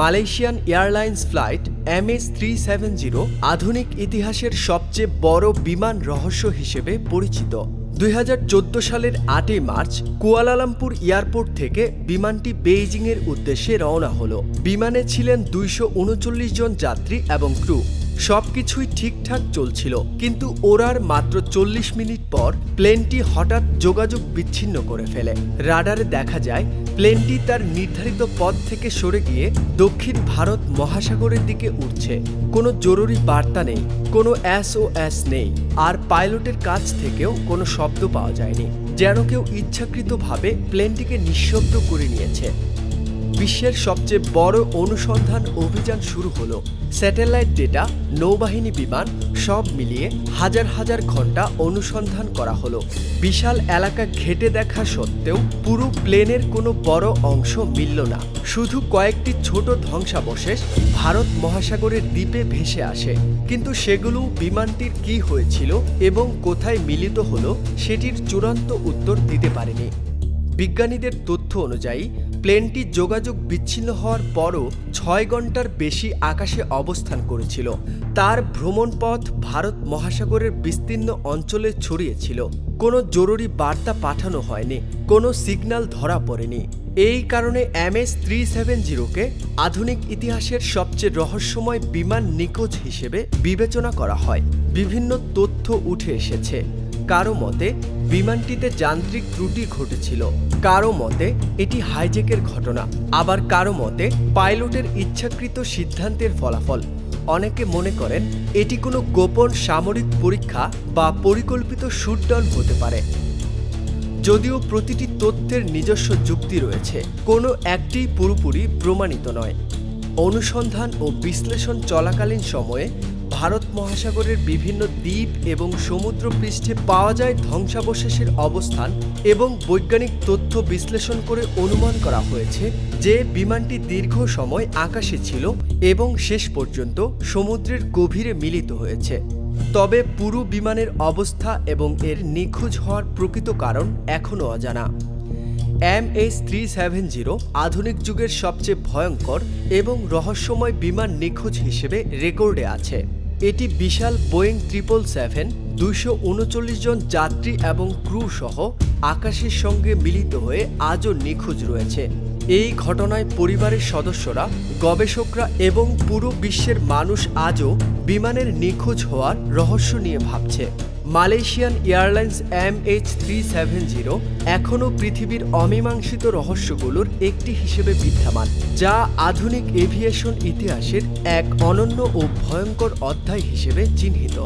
Malaysian airlines flight M S three seven zero আধুনিক ইতিহাসের সবচেয়ে বড় বিমান রহস্য হিসেবে পরিচিত। দুই হাজার চোদ্দ সালের আটই মার্চ কুয়ালালামপুর এয়ারপোর্ট থেকে বিমানটি বেইজিংয়ের উদ্দেশ্যে রওনা হল। বিমানে ছিলেন দুইশো উনচল্লিশ জন যাত্রী এবং ক্রু। সবকিছুই ঠিকঠাক চলছিল, কিন্তু ওরার মাত্র চল্লিশ মিনিট পর প্লেনটি হঠাৎ যোগাযোগ বিচ্ছিন্ন করে ফেলে। রাডারে দেখা যায়, প্লেনটি তার নির্ধারিত পথ থেকে সরে গিয়ে দক্ষিণ ভারত মহাসাগরের দিকে উঠছে কোনো জরুরি বার্তা নেই, কোনো এস নেই, আর পাইলটের কাছ থেকেও কোনো শব্দ পাওয়া যায়নি, যেন কেউ ইচ্ছাকৃতভাবে প্লেনটিকে নিঃশব্দ করে নিয়েছে। বিশ্বের সবচেয়ে বড় অনুসন্ধান অভিযান শুরু হলো। স্যাটেলাইট ডেটা, নৌবাহিনী বিমান, সব মিলিয়ে হাজার হাজার ঘণ্টা অনুসন্ধান করা হলো। বিশাল এলাকা ঘেটে দেখা সত্ত্বেও পুরো প্লেনের কোনো বড় অংশ মিলল না। শুধু কয়েকটি ছোট ধ্বংসাবশেষ ভারত মহাসাগরের দ্বীপে ভেসে আসে। কিন্তু সেগুলো বিমানটির কি হয়েছিল এবং কোথায় মিলিত হলো, সেটির চূড়ান্ত উত্তর দিতে পারেনি। বিজ্ঞানীদের তথ্য অনুযায়ী, প্লেনটি যোগাযোগ বিচ্ছিন্ন হওয়ার পরও ছয় ঘণ্টার বেশি আকাশে অবস্থান করেছিল। তার ভ্রমণপথ ভারত মহাসাগরের বিস্তীর্ণ অঞ্চলে ছড়িয়েছিল কোনো জরুরি বার্তা পাঠানো হয়নি, কোনো সিগন্যাল ধরা পড়েনি। এই কারণে এম এস থ্রি সেভেন জিরোকে আধুনিক ইতিহাসের সবচেয়ে রহস্যময় বিমান নিখোঁজ হিসেবে বিবেচনা করা হয়। বিভিন্ন তথ্য উঠে এসেছে। কারও মতে, বিমানটিতে যান্ত্রিক ত্রুটি ঘটেছিল। কারও মতে, এটি হাইজেকের ঘটনা। আবার কারও মতে, পাইলটের ইচ্ছাকৃত সিদ্ধান্তের ফলাফল। অনেকে মনে করেন, এটি কোনো গোপন সামরিক পরীক্ষা বা পরিকল্পিত শুটডাউন হতে পারে। যদিও প্রতিটি তথ্যের নিজস্ব যুক্তি রয়েছে, কোনো একটি পুরোপুরি প্রমাণিত নয়। অনুসন্ধান ও বিশ্লেষণ চলাকালীন সময়ে মহাসাগরের বিভিন্ন দ্বীপ এবং সমুদ্র পৃষ্ঠে পাওয়া যায় ধ্বংসাবশেষের অবস্থান এবং বৈজ্ঞানিক তথ্য বিশ্লেষণ করে অনুমান করা হয়েছে যে বিমানটি দীর্ঘ সময় আকাশে ছিল এবং শেষ পর্যন্ত সমুদ্রের গভীরে মিলিত হয়েছে। তবে পুরো বিমানের অবস্থা এবং এর নিখোঁজ হওয়ার প্রকৃত কারণ এখনও অজানা। M S three seven zero আধুনিক যুগের সবচেয়ে ভয়ঙ্কর এবং রহস্যময় বিমান নিখোঁজ হিসেবে রেকর্ডে আছে। এটি বিশাল বোয়িং ট্রিপল সেভেন, দুইশো উনচল্লিশ জন যাত্রী এবং ক্রু সহ আকাশের সঙ্গে মিলিত হয়ে আজও নিখোঁজ রয়েছে। এই ঘটনায় পরিবারের সদস্যরা, গবেষকরা এবং পুরো বিশ্বের মানুষ আজও বিমানের নিখোঁজ হওয়ার রহস্য নিয়ে ভাবছে। Malaysian airlines M H three seven zero এখনও পৃথিবীর অমীমাংসিত রহস্যগুলোর একটি হিসেবে বিদ্যমান, যা আধুনিক এভিয়েশন ইতিহাসের এক অনন্য ও ভয়ঙ্কর অধ্যায় হিসেবে চিহ্নিত।